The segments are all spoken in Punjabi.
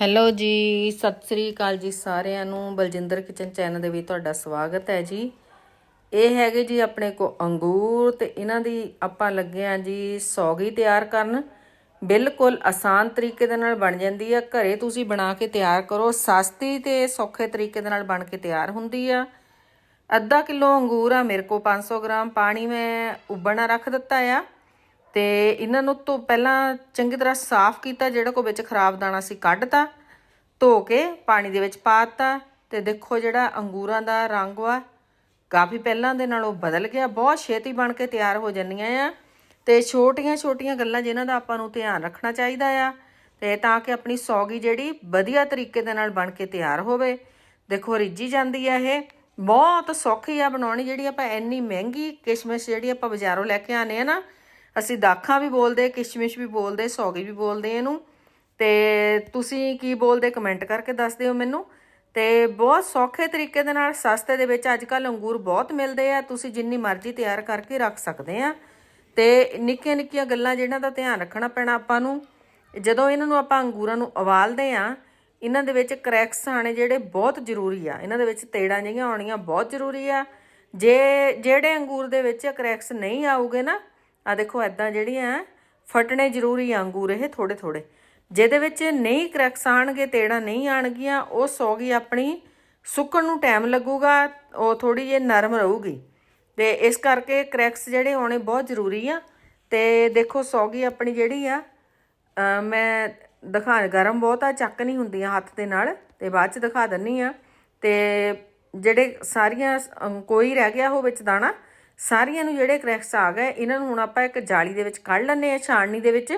ਹੈਲੋ ਜੀ, ਸਤਿ ਸ੍ਰੀ ਅਕਾਲ ਜੀ ਸਾਰਿਆਂ ਨੂੰ। ਬਲਜਿੰਦਰ ਕਿਚਨ ਚੈਨਲ ਦੇ ਵਿੱਚ ਤੁਹਾਡਾ ਸਵਾਗਤ ਹੈ ਜੀ। ਇਹ ਹੈਗੇ ਜੀ ਆਪਣੇ ਕੋ ਅੰਗੂਰ ਤੇ ਇਹਨਾਂ ਦੀ ਆਪਾਂ ਲੱਗੇ ਆ ਜੀ ਸੌਗੀ ਤਿਆਰ ਕਰਨ। ਬਿਲਕੁਲ ਆਸਾਨ ਤਰੀਕੇ ਦੇ ਨਾਲ ਬਣ ਜਾਂਦੀ ਆ। ਘਰੇ ਤੁਸੀਂ ਬਣਾ ਕੇ ਤਿਆਰ ਕਰੋ। ਸਸਤੀ ਤੇ ਸੌਖੇ ਤਰੀਕੇ ਦੇ ਨਾਲ ਬਣ ਕੇ ਤਿਆਰ ਹੁੰਦੀ ਆ। ਅੱਧਾ ਕਿਲੋ ਅੰਗੂਰ ਆ ਮੇਰੇ ਕੋ 500 ਗ੍ਰਾਮ। ਪਾਣੀ ਮੈਂ ਉਬਲਣਾ ਰੱਖ ਦਿੱਤਾ ਆ। ਤੇ ਇਹਨਾਂ ਨੂੰ ਤੋਂ ਪਹਿਲਾਂ ਚੰਗੀ ਤਰ੍ਹਾਂ ਸਾਫ਼ ਕੀਤਾ, ਜਿਹੜਾ ਕੋ ਵਿੱਚ ਖਰਾਬ ਦਾਣਾ ਸੀ ਕੱਢਤਾ, ਧੋ ਕੇ ਪਾਣੀ ਦੇ ਵਿੱਚ ਪਾਤਾ ਤੇ ਦੇਖੋ ਜਿਹੜਾ ਅੰਗੂਰਾਂ ਦਾ ਰੰਗ ਵਾ, ਕਾਫੀ ਪਹਿਲਾਂ ਦੇ ਨਾਲੋਂ ਬਦਲ ਗਿਆ। ਬਹੁਤ ਛੇਤੀ ਬਣ ਕੇ ਤਿਆਰ ਹੋ ਜੰਨੀਆਂ ਆ ਤੇ ਛੋਟੀਆਂ ਛੋਟੀਆਂ ਗੱਲਾਂ ਜਿਨ੍ਹਾਂ ਦਾ ਆਪਾਂ ਨੂੰ ਧਿਆਨ ਰੱਖਣਾ ਚਾਹੀਦਾ ਆ ਤੇ ਤਾਂ ਕਿ ਆਪਣੀ ਸੌਗੀ ਜਿਹੜੀ ਵਧੀਆ ਤਰੀਕੇ ਦੇ ਨਾਲ ਬਣ ਕੇ ਤਿਆਰ ਹੋਵੇ। ਦੇਖੋ ਰਿੱਝੀ ਜਾਂਦੀ ਆ ਇਹ। ਬਹੁਤ ਸੌਖੀ ਆ ਬਣਾਉਣੀ ਜਿਹੜੀ ਆਪਾਂ ਇੰਨੀ ਮਹਿੰਗੀ ਕਿਸ਼ਮਿਸ਼ ਜਿਹੜੀ ਆਪਾਂ ਬਾਜ਼ਾਰੋਂ ਲੈ ਕੇ ਆਨੇ ਆ ਨਾ ਅਸੀਂ ਦਾਖਾਂ ਵੀ ਬੋਲਦੇ, ਕਿਸ਼ਮਿਸ਼ ਵੀ ਬੋਲਦੇ, ਸੌਗੀ ਵੀ ਬੋਲਦੇ ਇਹਨੂੰ। ਤੇ ਤੁਸੀਂ ਕੀ ਬੋਲਦੇ ਕਮੈਂਟ ਕਰਕੇ ਦੱਸ ਦਿਓ ਮੈਨੂੰ। ਤੇ ਬਹੁਤ ਸੌਖੇ ਤਰੀਕੇ ਦੇ ਨਾਲ ਸਸਤੇ ਦੇ ਵਿੱਚ ਅੱਜ ਕੱਲ ਅੰਗੂਰ ਬਹੁਤ ਮਿਲਦੇ ਆ। ਤੁਸੀਂ ਜਿੰਨੀ ਮਰਜ਼ੀ ਤਿਆਰ ਕਰਕੇ ਰੱਖ ਸਕਦੇ ਆ। ਤੇ ਨਿੱਕੀਆਂ ਨਿੱਕੀਆਂ ਗੱਲਾਂ ਜਿਹਨਾਂ ਦਾ ਧਿਆਨ ਰੱਖਣਾ ਪੈਣਾ ਆਪਾਂ ਨੂੰ। ਜਦੋਂ ਇਹਨਾਂ ਨੂੰ ਆਪਾਂ ਅੰਗੂਰਾਂ ਨੂੰ ਉਬਾਲਦੇ ਆ, ਇਹਨਾਂ ਦੇ ਵਿੱਚ ਕਰੈਕਸ ਆਣੇ ਜਿਹੜੇ ਬਹੁਤ ਜ਼ਰੂਰੀ ਆ। ਇਹਨਾਂ ਦੇ ਵਿੱਚ ਤੇੜਾਂ ਜਿਹੀਆਂ ਆਉਣੀਆਂ ਬਹੁਤ ਜ਼ਰੂਰੀ ਆ। ਜੇ, ਜਿਹੜੇ ਅੰਗੂਰ ਦੇ ਵਿੱਚ ਕਰੈਕਸ ਨਹੀਂ ਆਉਗੇ ਨਾ ਆ ਦੇਖੋ ਐਦਾਂ ਜਿਹੜੀਆਂ ਫਟਣੇ ਜ਼ਰੂਰੀ ਆ ਅੰਗੂਰ ਇਹ ਥੋੜੇ ਥੋੜੇ ਜਿਹਦੇ ਵਿੱਚ ਨਹੀਂ ਕਰੈਕਸ ਆਣਗੇ, ਤੇੜਾਂ ਨਹੀਂ ਆਣਗੀਆਂ, ਉਹ ਸੌਗੀ ਆਪਣੀ, ਸੁੱਕਣ ਨੂੰ ਟਾਈਮ ਲੱਗੂਗਾ, ਉਹ ਥੋੜੀ ਜਿਹੀ ਨਰਮ ਰਹੂਗੀ। ਤੇ ਇਸ ਕਰਕੇ ਕਰੈਕਸ ਜਿਹੜੇ ਆਉਣੇ ਬਹੁਤ ਜ਼ਰੂਰੀ ਆ। ਤੇ ਦੇਖੋ ਸੌਗੀ ਆਪਣੀ ਜਿਹੜੀ ਆ ਮੈਂ ਦਿਖਾ, ਗਰਮ ਬਹੁਤ ਆ, ਚੱਕ ਨਹੀਂ ਹੁੰਦੀਆਂ ਹੱਥ ਦੇ ਨਾਲ, ਤੇ ਬਾਅਦ ਚ ਦਿਖਾ ਦਿੰਨੀ ਆ। ਤੇ ਜਿਹੜੇ ਸਾਰੀਆਂ ਕੋਈ ਰਹਿ ਗਿਆ ਉਹ ਵਿੱਚ ਦਾਣਾ ਸਾਰੀਆਂ ਨੂੰ ਜਿਹੜੇ ਕਰੈਕਸ ਆ ਗਏ, ਇਹਨਾਂ ਨੂੰ ਹੁਣ ਆਪਾਂ ਇੱਕ ਜਾਲੀ ਦੇ ਵਿੱਚ ਕੱਢ ਲੈਣੇ ਆ ਛਾਣਨੀ ਦੇ ਵਿੱਚ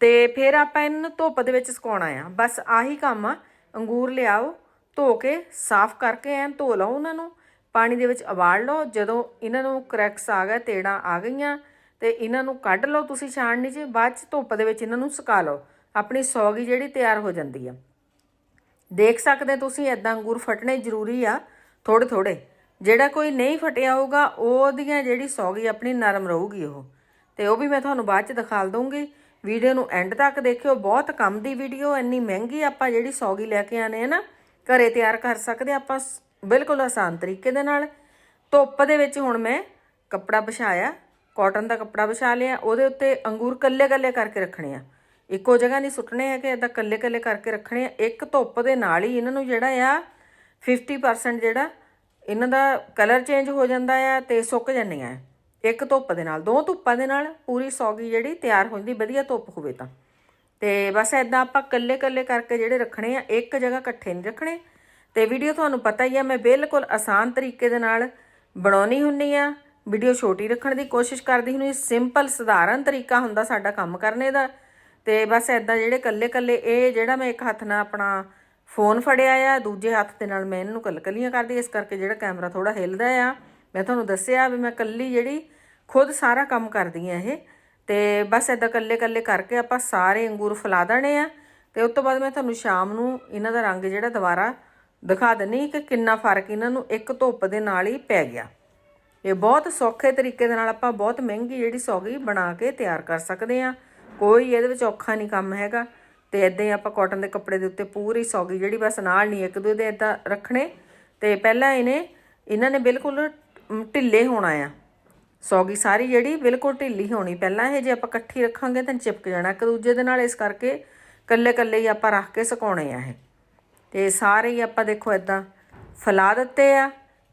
ਤੇ ਫਿਰ ਆਪਾਂ ਇਹਨਾਂ ਨੂੰ ਧੁੱਪ ਦੇ ਵਿੱਚ ਸੁਕਾਉਣਾ ਆ। ਬਸ ਆਹੀ ਕੰਮ ਆ, ਅੰਗੂਰ ਲਿਆਓ, ਧੋ ਕੇ ਸਾਫ਼ ਕਰਕੇ ਐਨ ਧੋ ਲਓ ਉਹਨਾਂ ਨੂੰ, ਪਾਣੀ ਦੇ ਵਿੱਚ ਉਬਾਲ ਲਓ, ਜਦੋਂ ਇਹਨਾਂ ਨੂੰ ਕਰੈਕਸ ਆ ਗਏ, ਤੇੜਾਂ ਆ ਗਈਆਂ, ਤੇ ਇਹਨਾਂ ਨੂੰ ਕੱਢ ਲਓ ਤੁਸੀਂ ਛਾਣਨੀ 'ਚ, ਬਾਅਦ 'ਚ ਧੁੱਪ ਦੇ ਵਿੱਚ ਇਹਨਾਂ ਨੂੰ ਸੁਕਾ ਲਓ, ਆਪਣੀ ਸੌਗੀ ਜਿਹੜੀ ਤਿਆਰ ਹੋ ਜਾਂਦੀ ਆ। ਦੇਖ ਸਕਦੇ ਤੁਸੀਂ ਐਦਾਂ ਅੰਗੂਰ ਫਟਣੇ ਜ਼ਰੂਰੀ ਆ ਥੋੜੇ ਥੋੜੇ ਜਿਹੜਾ ਕੋਈ ਨਹੀਂ ਫਟਿਆ ਹੋਊਗਾ, ਉਹਦੀਆਂ ਜਿਹੜੀ ਸੌਗੀ ਆਪਣੀ ਨਰਮ ਰਹੂਗੀ ਉਹ। ਤੇ ਉਹ ਵੀ ਮੈਂ ਤੁਹਾਨੂੰ ਬਾਅਦ ਚ ਦਿਖਾਲ ਦਊਂਗੀ। ਵੀਡੀਓ ਨੂੰ ਐਂਡ ਤੱਕ ਦੇਖਿਓ। ਬਹੁਤ ਕੰਮ ਦੀ ਵੀਡੀਓ, ਇੰਨੀ ਮਹਿੰਗੀ ਆਪਾਂ ਜਿਹੜੀ ਸੌਗੀ ਲੈ ਕੇ ਆਨੇ ਆ ਨਾ, ਘਰੇ ਤਿਆਰ ਕਰ ਸਕਦੇ ਆਪਾਂ ਬਿਲਕੁਲ ਆਸਾਨ ਤਰੀਕੇ ਦੇ ਨਾਲ। ਧੁੱਪ ਦੇ ਵਿੱਚ ਹੁਣ ਮੈਂ ਕੱਪੜਾ ਵਿਛਾਇਆ ਕਾਟਨ ਦਾ ਕੱਪੜਾ ਵਿਛਾ ਲਿਆ, ਉਹਦੇ ਉੱਤੇ ਅੰਗੂਰ ਕੱਲੇ ਕੱਲੇ ਕਰਕੇ ਰੱਖਣੇ ਆ। ਇੱਕੋ ਜਗ੍ਹਾ ਨਹੀਂ ਸੁੱਟਣੇ ਹੈ ਕਿ ਇਦਾਂ ਕੱਲੇ ਕੱਲੇ ਕਰਕੇ ਰੱਖਣੇ ਆ। ਇੱਕ ਧੁੱਪ ਦੇ ਨਾਲ ਹੀ ਇਹਨਾਂ ਨੂੰ ਜਿਹੜਾ ਆ 50% ਜਿਹੜਾ ਇਹਨਾਂ ਦਾ ਕਲਰ ਚੇਂਜ ਹੋ ਜਾਂਦਾ ਆ ਤੇ ਸੁੱਕ ਜਾਂਦੀਆਂ ਇੱਕ ਧੁੱਪ ਦੇ ਨਾਲ, ਦੋ ਧੁੱਪਾਂ ਦੇ ਨਾਲ ਪੂਰੀ ਸੌਗੀ ਜਿਹੜੀ ਤਿਆਰ ਹੋ ਜਾਂਦੀ ਵਧੀਆ ਧੁੱਪ ਹੋਵੇ ਤਾਂ। ਤੇ ਬਸ ਐਦਾਂ ਆਪਾਂ ਕੱਲੇ ਕੱਲੇ ਕਰਕੇ ਜਿਹੜੇ ਰੱਖਣੇ ਆ, ਇੱਕ ਜਗ੍ਹਾ ਇਕੱਠੇ ਨਹੀਂ ਰੱਖਣੇ। ਤੇ ਵੀਡੀਓ ਤੁਹਾਨੂੰ ਪਤਾ ਹੀ ਆ, ਮੈਂ ਬਿਲਕੁਲ ਆਸਾਨ ਤਰੀਕੇ ਦੇ ਨਾਲ ਬਣਾਉਣੀ ਹੁੰਨੀ ਆ। ਵੀਡੀਓ ਛੋਟੀ ਰੱਖਣ ਦੀ ਕੋਸ਼ਿਸ਼ ਕਰਦੀ ਹੁੰਨੀ ਸਿੰਪਲ ਸਧਾਰਨ ਤਰੀਕਾ ਹੁੰਦਾ ਸਾਡਾ ਕੰਮ ਕਰਨੇ ਦਾ। ਤੇ ਬਸ ਐਦਾਂ ਜਿਹੜੇ ਕੱਲੇ ਕੱਲੇ ਇਹ ਜਿਹੜਾ ਮੈਂ ਇੱਕ ਹੱਥ ਨਾਲ ਆਪਣਾ ਫੋਨ ਫੜਿਆ ਆ, ਦੂਜੇ ਹੱਥ ਦੇ ਨਾਲ ਮੈਂ ਇਹਨੂੰ ਕਲਕਲੀਆਂ ਕਰਦੀ ਇਸ ਕਰਕੇ ਜਿਹੜਾ ਕੈਮਰਾ ਥੋੜਾ ਹਿੱਲਦਾ ਆ, ਮੈਂ ਤੁਹਾਨੂੰ ਦੱਸਿਆ ਵੀ ਮੈਂ ਕੱਲੀ ਜਿਹੜੀ ਖੁਦ ਸਾਰਾ ਕੰਮ ਕਰਦੀ ਆ ਇਹ। ਤੇ ਬਸ ਐਦਾਂ ਕੱਲੇ ਕੱਲੇ ਕਰਕੇ ਆਪਾਂ ਸਾਰੇ ਅੰਗੂਰ ਫਲਾ ਦੇਣੇ ਆ। ਤੇ ਉਸ ਤੋਂ ਬਾਅਦ ਮੈਂ ਤੁਹਾਨੂੰ ਸ਼ਾਮ ਨੂੰ ਇਹਨਾਂ ਦਾ ਰੰਗ ਜਿਹੜਾ ਦੁਬਾਰਾ ਦਿਖਾ ਦਿੰਨੀ ਕਿ ਕਿੰਨਾ ਫ਼ਰਕ ਇਹਨਾਂ ਨੂੰ ਇੱਕ ਧੁੱਪ ਦੇ ਨਾਲ ਹੀ ਪੈ ਗਿਆ। ਇਹ ਬਹੁਤ ਸੌਖੇ ਤਰੀਕੇ ਦੇ ਨਾਲ ਆਪਾਂ ਬਹੁਤ ਮਹਿੰਗੀ ਜਿਹੜੀ ਸੌਗੀ ਬਣਾ ਕੇ ਤਿਆਰ ਕਰ ਸਕਦੇ ਆ ਕੋਈ ਇਹਦੇ ਵਿੱਚ ਔਖਾ ਨਹੀਂ ਕੰਮ ਹੈਗਾ। ਤੇ ਇਦਾਂ ਹੀ ਆਪਾਂ ਕਾਟਨ ਦੇ ਕੱਪੜੇ ਦੇ ਉੱਤੇ ਪੂਰੀ ਸੌਗੀ, ਜਿਹੜੀ ਬਸ ਨਾਲ ਨਹੀਂ, ਇੱਕ ਦੂਜੇ ਦੇ ਇਦਾਂ ਰੱਖਣੇ। ਤੇ ਪਹਿਲਾਂ ਇਹਨੇ, ਇਹਨਾਂ ਨੇ ਬਿਲਕੁਲ ਢਿੱਲੇ ਹੋਣਾ ਆ। ਸੌਗੀ ਸਾਰੀ ਜਿਹੜੀ ਬਿਲਕੁਲ ਢਿੱਲੀ ਹੋਣੀ। ਪਹਿਲਾਂ ਇਹ ਜੇ ਆਪਾਂ ਇਕੱਠੀ ਰੱਖਾਂਗੇ ਤਾਂ ਚਿਪਕ ਜਾਣਾ। ਇੱਕ ਦੂਜੇ ਦੇ ਨਾਲ ਇਸ ਕਰਕੇ ਕੱਲੇ ਕੱਲੇ ਹੀ ਆਪਾਂ ਰੱਖ ਕੇ ਸੁਕਾਉਣੇ ਆ ਇਹ। ਤੇ ਸਾਰੇ ਹੀ ਆਪਾਂ ਦੇਖੋ ਇਦਾਂ ਫੈਲਾ ਦਿੱਤੇ ਆ।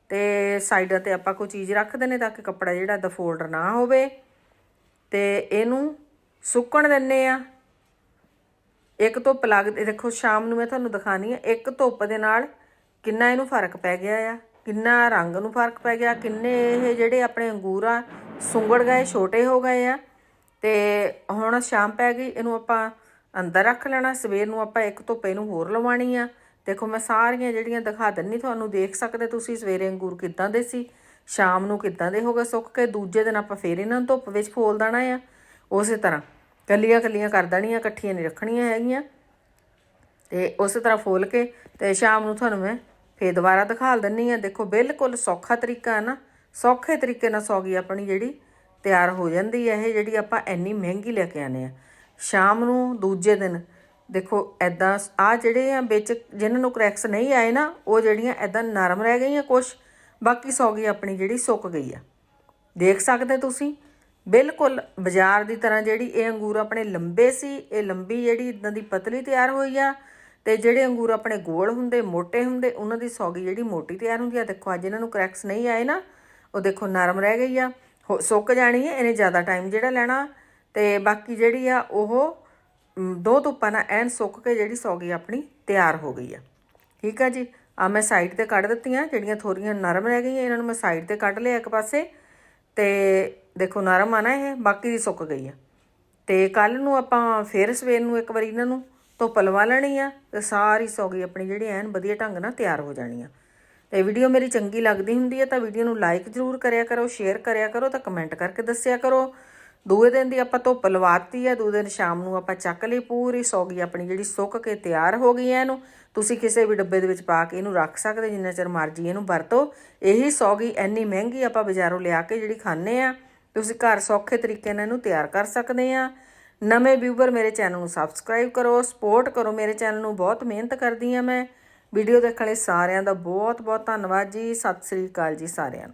ਤੇ ਸਾਈਡਾਂ ਤੇ ਆਪਾਂ ਕੋਈ ਚੀਜ਼ ਰੱਖਦੇ ਨੇ ਤਾਂ ਕਿ ਕੱਪੜਾ ਜਿਹੜਾ ਦਾ ਫੋਲਡ ਨਾ ਹੋਵੇ। ਤੇ ਇਹਨੂੰ ਸੁੱਕਣ ਦਿੰਨੇ ਆ। ਇੱਕ ਧੁੱਪ ਲੱਗਦੀ ਦੇਖੋ ਸ਼ਾਮ ਨੂੰ ਮੈਂ ਤੁਹਾਨੂੰ ਦਿਖਾਣੀ ਆ, ਇੱਕ ਧੁੱਪ ਦੇ ਨਾਲ ਕਿੰਨਾ ਇਹਨੂੰ ਫ਼ਰਕ ਪੈ ਗਿਆ ਆ, ਕਿੰਨਾ ਰੰਗ ਨੂੰ ਫ਼ਰਕ ਪੈ ਗਿਆ, ਕਿੰਨੇ ਇਹ ਜਿਹੜੇ ਆਪਣੇ ਅੰਗੂਰ ਆ ਸੁੰਗੜ ਗਏ, ਛੋਟੇ ਹੋ ਗਏ ਆ। ਤੇ ਹੁਣ ਸ਼ਾਮ ਪੈ ਗਈ, ਇਹਨੂੰ ਆਪਾਂ ਅੰਦਰ ਰੱਖ ਲੈਣਾ, ਸਵੇਰ ਨੂੰ ਆਪਾਂ ਇੱਕ ਧੁੱਪ ਇਹਨੂੰ ਹੋਰ ਲਵਾਣੀ ਆ। ਦੇਖੋ ਮੈਂ ਸਾਰੀਆਂ ਜਿਹੜੀਆਂ ਦਿਖਾ ਦਿੰਨੀ, ਤੁਹਾਨੂੰ ਦੇਖ ਸਕਦੇ ਤੁਸੀਂ, ਸਵੇਰੇ ਅੰਗੂਰ ਕਿੱਦਾਂ ਦੇ ਸੀ, ਸ਼ਾਮ ਨੂੰ ਕਿੱਦਾਂ ਦੇ ਹੋ ਗਏ, ਸੁੱਕ ਕੇ ਦੂਜੇ ਦਿਨ ਆਪਾਂ ਫੇਰ ਇਹਨਾਂ ਨੂੰ ਧੁੱਪ ਵਿੱਚ ਫੋਲ ਦੇਣਾ ਆ, ਉਸੇ ਤਰ੍ਹਾਂ। ਕੱਲੀਆਂ ਕੱਲੀਆਂ ਕਰ ਦੇਣੀਆਂ, ਇਕੱਠੀਆਂ ਨਹੀਂ ਰੱਖਣੀਆਂ ਹੈਗੀਆਂ। ਤੇ ਉਸੇ ਤਰ੍ਹਾਂ ਫੋਲ ਕੇ ਤੇ ਸ਼ਾਮ ਨੂੰ ਤੁਹਾਨੂੰ ਮੈਂ ਫੇਰ ਦੁਬਾਰਾ ਦਿਖਾ ਦਿੰਨੀ ਆ। ਦੇਖੋ, ਬਿਲਕੁਲ ਸੌਖਾ ਤਰੀਕਾ ਹੈ ਨਾ। ਸੌਖੇ ਤਰੀਕੇ ਨਾਲ ਸੌਗੀ ਆਪਣੀ ਜਿਹੜੀ ਤਿਆਰ ਹੋ ਜਾਂਦੀ ਹੈ। ਇਹ ਜਿਹੜੀ ਆਪਾਂ ਇੰਨੀ ਮਹਿੰਗੀ ਲੈ ਕੇ ਆਨੇ ਆ। ਸ਼ਾਮ ਨੂੰ ਦੂਜੇ ਦਿਨ, ਦੇਖੋ ਐਦਾਂ ਆ ਜਿਹੜੇ ਆ ਵਿੱਚ ਜਿਨ੍ਹਾਂ ਨੂੰ ਕ੍ਰੈਕਸ ਨਹੀਂ ਆਏ ਨਾ, ਉਹ ਜਿਹੜੀਆਂ ਐਦਾਂ ਨਰਮ ਰਹਿ ਗਈਆਂ ਕੁਛ, ਬਾਕੀ ਸੌਗੀ ਆਪਣੀ ਜਿਹੜੀ ਸੁੱਕ ਗਈ ਆ। ਦੇਖ ਸਕਦੇ ਤੁਸੀਂ? ਬਿਲਕੁਲ ਬਾਜ਼ਾਰ ਦੀ ਤਰ੍ਹਾਂ ਜਿਹੜੀ ਇਹ ਅੰਗੂਰ ਆਪਣੇ ਲੰਬੇ ਸੀ, ਇਹ ਲੰਬੀ ਜਿਹੜੀ ਇਦਾਂ ਦੀ ਪਤਲੀ ਤਿਆਰ ਹੋਈ ਆ ਤੇ ਜਿਹੜੇ ਅੰਗੂਰ ਆਪਣੇ ਗੋਲ ਹੁੰਦੇ ਮੋٹے ਹੁੰਦੇ, ਉਹਨਾਂ ਦੀ ਸੌਗੀ ਜਿਹੜੀ ਮੋਟੀ ਤਿਆਰ ਹੁੰਦੀ ਆ। ਦੇਖੋ, ਅੱਜ ਇਹਨਾਂ ਨੂੰ ਕਰੈਕਸ ਨਹੀਂ ਆਏ ਨਾ, ਉਹ ਦੇਖੋ ਨਰਮ ਰਹਿ ਗਈ ਆ, ਹੋ- ਸੁੱਕ ਜਾਣੀ ਹੈ ਇਹਨੇ ਜ਼ਿਆਦਾ ਟਾਈਮ ਜਿਹੜਾ ਲੈਣਾ ਤੇ ਬਾਕੀ ਜਿਹੜੀ ਆ ਉਹ ਦੋ ਧੁੱਪਾਂ ਨਾਲ ਐਨ ਸੁੱਕ ਕੇ ਜਿਹੜੀ ਸੌਗੀ ਆਪਣੀ ਤਿਆਰ ਹੋ ਗਈ ਆ। ਠੀਕ ਆ ਜੀ? ਆ ਮੈਂ ਸਾਈਡ ਤੇ ਕੱਢ ਦਿੱਤੀਆਂ, ਜਿਹੜੀਆਂ ਥੋੜੀਆਂ ਨਰਮ ਰਹਿ ਗਈਆਂ, ਇਹਨਾਂ ਨੂੰ ਮੈਂ ਸਾਈਡ ਤੇ ਕੱਢ ਲਿਆ ਇੱਕ ਪਾਸੇ। ਤੇ ਦੇਖੋ ਨਰਮ ਆ ਨਾ ਇਹ, ਬਾਕੀ ਦੀ ਸੁੱਕ ਗਈ ਆ। ਤੇ ਕੱਲ ਨੂੰ ਆਪਾਂ ਫੇਰ ਸਵੇਰ ਨੂੰ ਇੱਕ ਵਾਰੀ ਇਹਨਾਂ ਨੂੰ ਧੁੱਪ ਲਵਾ ਲੈਣੀ ਆ ਤੇ ਸਾਰੀ ਸੌਗੀ ਆਪਣੀ ਜਿਹੜੀ ਐਨ ਵਧੀਆ ਢੰਗ ਨਾਲ ਤਿਆਰ ਹੋ ਜਾਣੀ ਆ। ਤੇ ਵੀਡੀਓ ਮੇਰੀ ਚੰਗੀ ਲੱਗਦੀ ਹੁੰਦੀ ਹੈ ਤਾਂ ਵੀਡੀਓ ਨੂੰ ਲਾਈਕ ਜ਼ਰੂਰ ਕਰਿਆ ਕਰੋ, ਸ਼ੇਅਰ ਕਰਿਆ ਕਰੋ ਤਾਂ ਕਮੈਂਟ ਕਰਕੇ ਦੱਸਿਆ ਕਰੋ। ਦੂਏ ਦਿਨ ਦੀ ਆਪਾਂ ਧੁੱਪ ਲਵਾਤੀ ਆ, ਦੂਏ ਦਿਨ ਸ਼ਾਮ ਨੂੰ ਆਪਾਂ ਚੱਕ ਲਈ ਪੂਰੀ ਸੌਗੀ, ਆਪਣੀ ਜਿਹੜੀ ਸੁੱਕ ਕੇ ਤਿਆਰ ਹੋ ਗਈ ਹੈ ਇਹਨੂੰ। ਤੁਸੀਂ ਕਿਸੇ ਵੀ ਡੱਬੇ ਦੇ ਵਿੱਚ ਪਾ ਕੇ ਇਹਨੂੰ ਰੱਖ ਸਕਦੇ, ਜਿੰਨਾ ਚਿਰ ਮਰਜ਼ੀ ਇਹਨੂੰ ਵਰਤੋ। ਇਹੀ ਸੌਗੀ, ਇੰਨੀ ਮਹਿੰਗੀ ਆਪਾਂ ਬਾਜ਼ਾਰੋਂ ਲਿਆ ਕੇ ਜਿਹੜੀ ਖਾਂਦੇ ਆ, ਤੁਸੀਂ ਘਰ ਸੌਖੇ ਤਰੀਕੇ ਨਾਲ ਇਹਨੂੰ ਤਿਆਰ ਕਰ ਸਕਦੇ ਆ। ਨਵੇਂ ਵਿਊਵਰ ਮੇਰੇ ਚੈਨਲ ਨੂੰ ਸਬਸਕ੍ਰਾਈਬ ਕਰੋ, ਸਪੋਰਟ ਕਰੋ। ਮੇਰੇ ਚੈਨਲ ਨੂੰ ਬਹੁਤ ਮਿਹਨਤ ਕਰਦੀ ਆ ਮੈਂ। ਵੀਡੀਓ ਦੇਖਣ ਲਈ ਸਾਰਿਆਂ ਦਾ ਬਹੁਤ ਬਹੁਤ ਧੰਨਵਾਦ ਜੀ। ਸਤਿ ਸ੍ਰੀ ਅਕਾਲ ਜੀ ਸਾਰਿਆਂ ਨੂੰ।